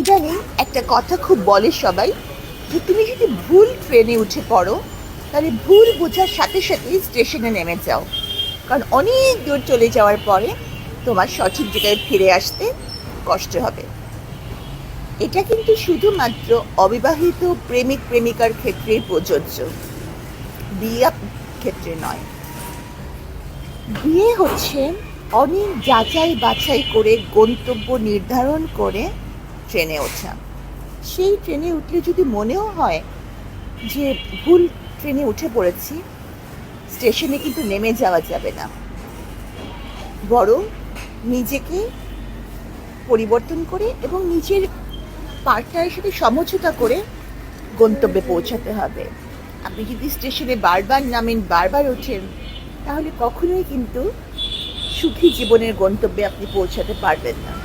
ইদানিং একটা কথা খুব বলে সবাই যে তুমি যদি ভুল ট্রেনে উঠে পড়ো, তাহলে ভুল বোঝার সাথে সাথেই স্টেশনে নেমে যাও। কারণ অনেক দূর চলে যাওয়ার পরে তোমার সঠিক জায়গায় ফিরে আসতে কষ্ট হবে। এটা কিন্তু শুধুমাত্র অবিবাহিত প্রেমিক প্রেমিকার ক্ষেত্রেই প্রযোজ্য। বিয়ে ক্ষেত্রে নয়। বিয়ে হচ্ছে অনেক যাচাই বাছাই করে, গন্তব্য নির্ধারণ করে ট্রেনে ওঠা। সেই ট্রেনে উঠলে যদি মনেও হয় যে ভুল ট্রেনে উঠে পড়েছি, স্টেশনে কিন্তু নেমে যাওয়া যাবে না। বরং নিজেকে পরিবর্তন করে এবং নিজের পার্টনারের সাথে সমঝোতা করে গন্তব্যে পৌঁছাতে হবে। আপনি যদি স্টেশনে বারবার নামেন, বারবার ওঠেন, তাহলে কখনোই কিন্তু সুখী জীবনের গন্তব্যে আপনি পৌঁছাতে পারবেন না।